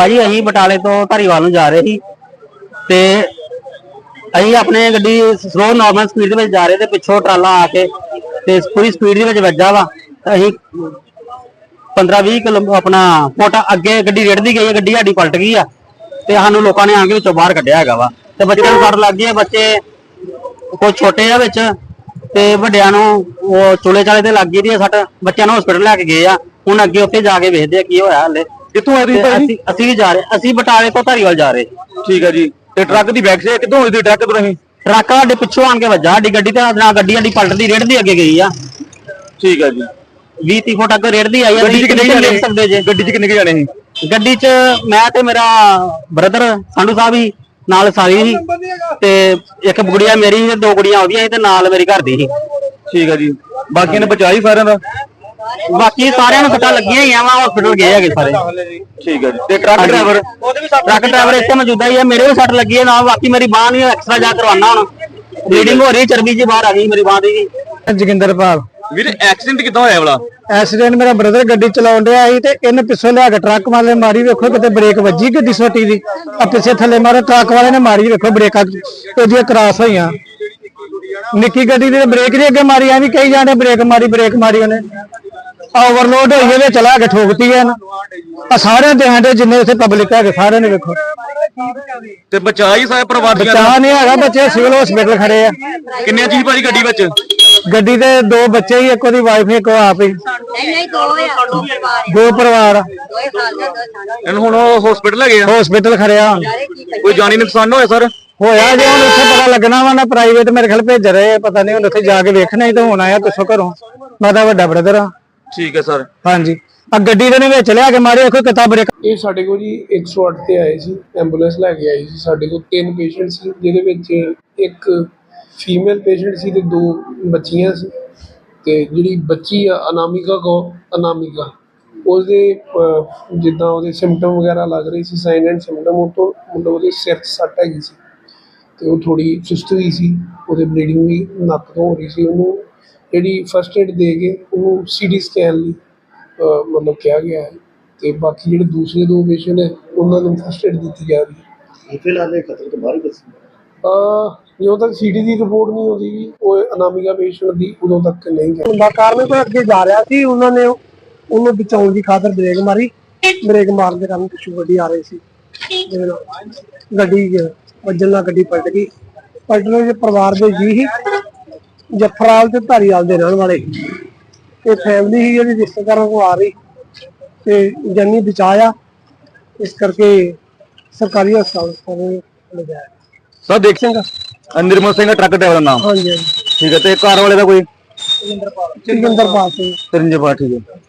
ਭਾਜੀ ਅਸੀਂ ਬਟਾਲੇ ਤੋਂ ਧਾਰੀਵਾਲ ਨੂੰ ਜਾ ਰਹੇ ਸੀ ਤੇ ਅਸੀਂ ਆਪਣੇ ਗੱਡੀ ਸਲੋ ਨਾਰਮਲ ਸਪੀਡ ਦੇ ਵਿੱਚ ਜਾ ਰਹੇ ਤੇ ਪਿੱਛੋਂ ਟਰਾਲਾ ਆ ਕੇ ਤੇ ਪੂਰੀ ਸਪੀਡ ਦੇ ਵਿੱਚ ਵੱਜਾ ਵਾ। ਤੇ ਅਸੀਂ 15-20 ਕਿਲੋ ਆਪਣਾ ਫੁੱਟ ਅੱਗੇ ਗੱਡੀ ਰੇੜਦੀ ਗਈ ਹੈ ਗੱਡੀ ਸਾਡੀ ਪਲਟ ਗਈ ਆ ਤੇ ਸਾਨੂੰ ਲੋਕਾਂ ਨੇ ਆ ਕੇ ਵਿੱਚੋਂ ਬਾਹਰ ਕੱਢਿਆ ਹੈਗਾ ਵਾ। ਤੇ ਬੱਚਿਆਂ ਨੂੰ ਸੱਟ ਲੱਗ ਗਈ ਬੱਚੇ ਕੋਈ ਛੋਟੇ ਆ ਵਿੱਚ ਤੇ ਵੱਡਿਆਂ ਨੂੰ ਉਹ ਚੁਲੇ ਚਾਲੇ ਤੇ ਲੱਗ ਗਈ ਦੀ ਆ ਸੱਟ। ਬੱਚਿਆਂ ਨੂੰ ਹਸਪੀਟਲ ਲੈ ਕੇ ਗਏ ਆ। ਹੁਣ ਅੱਗੇ ਉੱਥੇ ਜਾ ਕੇ ਵੇਖਦੇ ਆ ਕੀ ਹੋਇਆ ਹਲੇ। ਕਿੱਥੋਂ ਆਏ ਤੁਸੀਂ ਤੇ ਭਾਈ? ਅਸੀਂ ਅਸੀਂ ਵੀ ਜਾ ਰਹੇ ਅਸੀਂ ਬਟਾਲੇ ਤੋਂ ਧਾਰੀਵਾਲ ਜਾ ਰਹੇ। ਠੀਕ ਹੈ ਜੀ। ਤੇ ਟਰੱਕ ਦੀ ਬੈਕ ਸਾਈਡ ਕਿੱਥੋਂ ਹੋਈ ਸੀ? ਟਰੱਕ ਤੋਂ ਅਸੀਂ ਟਰੱਕ ਸਾਡੇ ਪਿੱਛੋਂ ਆਣ ਕੇ ਵੱਜਾ ਸਾਡੀ ਗੱਡੀ ਤੇ ਨਾਲ ਗੱਡੀ ਸਾਡੀ ਪਲਟਦੀ ਰੇੜਦੀ ਅੱਗੇ ਗਈ ਆ। ਠੀਕ ਹੈ ਜੀ। 20 30 ਫੁੱਟ ਅੱਗੇ ਰੇੜਦੀ ਆਈ ਆ ਗੱਡੀ 'ਚ ਕਿੰਨੇ ਤੁਸੀਂ ਜਾਣੇ ਸਕਦੇ ਜੇ। ਗੱਡੀ 'ਚ ਕਿੰਨੇ ਕੁ ਜਾਣੇ ਸੀ? ਗੱਡੀ 'ਚ ਮੈਂ ਤੇ ਮੇਰਾ ਬ੍ਰਦਰ ਸੰਧੂ ਸਾਹਿਬ ਹੀ ਨਾਲ ਸਾਰੀ ਸੀ ਤੇ ਇੱਕ ਗੁੜੀਆ ਮੇਰੀ ਤੇ ਦੋ ਗੁੜੀਆਂ ਉਹਦੀਆਂ ਸੀ ਤੇ ਨਾਲ ਮੇਰੀ ਘਰ ਦੀ ਸੀ। ਠੀਕ ਹੈ ਜੀ। ਬਾਕੀਆਂ ਨੇ ਬਚਾਈ ਸਾਰਿਆਂ ਦਾ? ਬਾਕੀ ਸਾਰਿਆਂ ਨੂੰ ਸੱਟਾਂ ਲੱਗੀਆਂ ਹੀ ਆ ਵਾ ਹਸਪੀਟਲ ਗਏ ਹੈਗੇ ਸਾਰੇ। ਠੀਕ ਹੈ ਜੀ। ਤੇ ਟਰੱਕ ਡਰਾਈਵਰ ਟਰੱਕ ਡਰਾਈਵਰ ਇੱਥੇ ਮੌਜੂਦਾ ਹੀ ਮੇਰੇ ਵੀ ਸੱਟ ਲੱਗੀ ਹੈ ਨਾਲ ਬਾਕੀ ਮੇਰੀ ਬਾਹ ਨਹੀਂ ਐਕਸਟਰਾ ਜਾ ਕਰਵਾਉਣਾ ਹੁਣ। ਬਲੀਡਿੰਗ ਹੋ ਰਹੀ ਚਰਬੀ ਜੀ ਬਾਹਰ ਆ ਗਈ ਮੇਰੀ ਬਾਹ ਦੀ ਜੋਗਿੰਦਰਪਾਲ ਵੀਰੇ ਐਕਸੀਡੈਂਟ ਕਿੱਦਾਂ ਹੋਇਆ ਵਾਲਾ? ਐਕਸੀਡੈਂਟ ਮੇਰਾ ਬ੍ਰਦਰ ਗੱਡੀ ਚਲਾਉਣ ਡਿਆ ਸੀ ਤੇ ਇਹਨੇ ਪਿੱਛੋਂ ਲਿਆ ਕੇ ਟਰੱਕ ਵਾਲੇ ਨੇ ਮਾਰੀ ਵੇਖੋ ਕਿਤੇ ਬ੍ਰੇਕ ਵੱਜੀ ਗੱਡੀ ਛੋਟੀ ਦੀ। ਆ ਪਿੱਛੇ ਥੱਲੇ ਮਾਰੇ ਟਰੱਕ ਵਾਲੇ ਨੇ ਮਾਰੀ ਵੇਖੋ ਬ੍ਰੇਕਾਂ ਉਹਦੀਆਂ ਕਰਾਸ ਹੋਈਆਂ। ਨਿੱਕੀ ਗੱਡੀ ਦੀ ਬ੍ਰੇਕ ਨਹੀਂ ਅੱਗੇ ਮਾਰੀ ਐਵੇਂ ਕਹੀ ਜਾਂਦੇ ਬ੍ਰੇਕ ਮਾਰੀ ਬ੍ਰੇਕ ਮਾਰੀ ਉਹਨੇ। ਓਵਰਲੋਡ ਹੋਈ ਇਹਦੇ ਚਲਾ ਕੇ ਠੋਕਤੀ ਐ ਨਾ। ਆ ਸਾਰਿਆਂ ਦੇ ਹੰਡੇ ਜਿੰਨੇ ਉੱਥੇ ਪਬਲਿਕ ਹੈਗੇ ਸਾਰਿਆਂ ਨੇ ਵੇਖੋ। ਤੇ ਬਚਾਈ ਸਾਰੇ ਪਰਿਵਾਰ ਦੀਆਂ ਚਾਹ ਨਹੀਂ ਹੈਗਾ ਬੱਚੇ ਸਿਵਲ ਹਸਪੀਟਲ ਖੜੇ ਆ। ਕਿੰਨੇ ਜੀ ਭਾਜੀ ਗੱਡੀ ਵਿੱਚ? ਗੱਡੀ ਦੇ ਦੋ ਬੱਚੇ ਹੀ ਇੱਕ ਉਹਦੀ ਵਾਈਫ ਇੱਕ ਉਹ ਆਪ ਹੀ। ਨਹੀਂ ਨਹੀਂ ਦੋ ਆ। ਦੋ ਪਰਿਵਾਰ ਆ। ਦੋ ਪਰਿਵਾਰ ਆ ਦੋਏ ਸਾਲ ਦੇ ਦੋ ਸਾਲ ਇਹਨੂੰ ਹੁਣ ਹਸਪੀਟਲ ਹੈਗੇ ਆ? ਹਸਪੀਟਲ ਖੜਿਆ ਹੁਣ ਕੋਈ ਜਾਨੀ ਨੁਕਸਾਨ ਹੋਇਆ ਸਰ? ਹੋਇਆ ਜੇ ਹੁਣ ਉੱਥੇ ਪਤਾ ਲੱਗਣਾ ਵਾ ਨਾ ਪ੍ਰਾਈਵੇਟ ਮੇਰੇ ਖਿਆਲ ਭੇਜ ਰਹੇ ਆ, ਪਤਾ ਨਹੀਂ ਹੁਣ ਉੱਥੇ ਜਾ ਕੇ ਵੇਖਣਾ ਹੀ ਤਾਂ ਹੋਣਾ ਆ ਪਿੱਛੋਂ ਘਰੋਂ। ਮੈਂ ਤਾਂ ਵੱਡਾ ਬ੍ਰਦਰ ਆ। ਠੀਕ ਹੈ ਸਰ। ਹਾਂਜੀ। ਆ ਗੱਡੀ ਦੇ ਨੇ ਵਿੱਚ ਲਿਆ ਕੇ ਮਾਰੇ ਵੇਖੋ ਕਿਤਾ ਬ੍ਰੇਕ? ਇਹ ਸਾਡੇ ਕੋਲ ਜੀ 108 ਤੇ ਆਏ ਸੀ ਐਂਬੂਲੈਂਸ ਲੈ ਕੇ ਆਈ ਸੀ। ਸਾਡੇ ਕੋਲ ਤਿੰਨ ਪੇਸ਼ੈਂਟ ਸੀ ਜਿਹਦੇ ਵਿੱਚ ਇੱਕ ਫੀਮੇਲ ਪੇਸ਼ੈਂਟ ਸੀ ਤੇ ਦੋ ਬੱਚੀਆਂ ਸੀ। ਤੇ ਜਿਹੜੀ ਬੱਚੀ ਆ ਅਨਾਮਿਕਾ ਕੋ ਅਨਾਮਿਕਾ ਉਹਦੇ ਜਿੱਦਾਂ ਉਹਦੇ ਸਿੰਪਟਮ ਵਗੈਰਾ ਲੱਗ ਰਹੇ ਸੀ ਸਾਈਨ ਐਂਡ ਸਿੰਪਟਮ ਉਹ ਤੋਂ ਮਤਲਬ ਉਹਦੇ ਸਿਰ 'ਚ ਸੱਟ ਹੈਗੀ ਸੀ। ਤੇ ਉਹ ਥੋੜੀ ਸੁਸਤ ਵੀ ਸੀ ਉਹਦੇ ਬਲੀਡਿੰਗ ਵੀ ਨੱਕ ਤੋਂ ਹੋ ਰਹੀ ਸੀ ਉਹਨੂੰ। ਜਿਹੜੀ ਫਸਟ ਏਡ ਦੇ ਕੇ ਉਹਨੂੰ ਸੀਟੀ ਸਕੈਨ ਲਈ ਮਤਲਬ ਕਿਹਾ ਗਿਆ ਹੈ ਤੇ ਬਾਕੀ ਜਿਹੜੇ ਦੂਸਰੇ ਦੋ ਪੇਸ਼ੈਂਟ ਹੈ ਉਹਨਾਂ ਨੂੰ ਫਸਟ ਏਡ ਦਿੱਤੀ ਜਾ ਰਹੀ ਹੈ। ਫਿਲਹਾਲ ਇਹ ਖਤਰੇ ਤੋਂ ਬਾਹਰ ਹੀ ਦੱਸੀ। ਅਹ ਜਦੋਂ ਤੱਕ ਸੀਟੀ ਦੀ ਰਿਪੋਰਟ ਨਹੀਂ ਆਉਂਦੀ ਉਹ ਅਨਾਮਿਕਾ ਪੇਸ਼ੈਂਟ ਦੀ ਉਦੋਂ ਤੱਕ ਨਹੀਂ ਗਿਆ। ਹੁੰਦਾ ਕਾਰਨ ਕੋਈ ਅੱਗੇ ਜਾ ਰਿਹਾ ਸੀ ਉਹਨਾਂ ਨੇ ਉਹਨੂੰ ਬਚਾਉਣ ਦੀ ਖਾਤਰ ਬ੍ਰੇਕ ਮਾਰੀ। ਬ੍ਰੇਕ ਮਾਰਨ ਦੇ ਕਾਰਨ ਪਿੱਛੋਂ ਗੱਡੀ ਆ ਰਹੀ ਸੀ। ਗੱਡੀ ਵੱਜਣ ਨਾਲ ਗੱਡੀ ਪਲਟ ਗਈ। ਪਲਟਣ ਦੇ ਪਰਿਵਾਰ ਦੇ ਜੀ ਹੀ ਜਫਰਾਲ ਤੇ ਧਾਰੀਵਾਲ ਦੇ ਰਹਿਣ ਵਾਲੇ। ਤੇ ਫੈਮਿਲੀ ਹੀ ਜਿਹੜੀ ਰਿਸ਼ਤੇਦਾਰਾਂ ਕੋ ਆ ਰਹੀ। ਤੇ ਜਾਨੀ ਬਚਾਇਆ ਇਸ ਕਰਕੇ ਸਰਕਾਰੀ ਹਸਪਤਾਲ ਸਾਨੂੰ ਲਿਜਾਇਆ ਸਰ ਦੇਖ ਸਿੰਘ ਨਿਰਮਲ ਸਿੰਘ ਟਰੱਕ ਡਰਾਈਵਰ ਦਾ ਨਾਮ। ਹਾਂਜੀ ਹਾਂਜੀ। ਠੀਕ ਹੈ ਤੇ ਕਾਰ ਵਾਲੇ ਦਾ ਕੋਈ? ਜੋਗਿੰਦਰਪਾਲ ਸਿੰਘ। ਤਰਿੰਜਪਾ ਠੀਕ ਹੈ।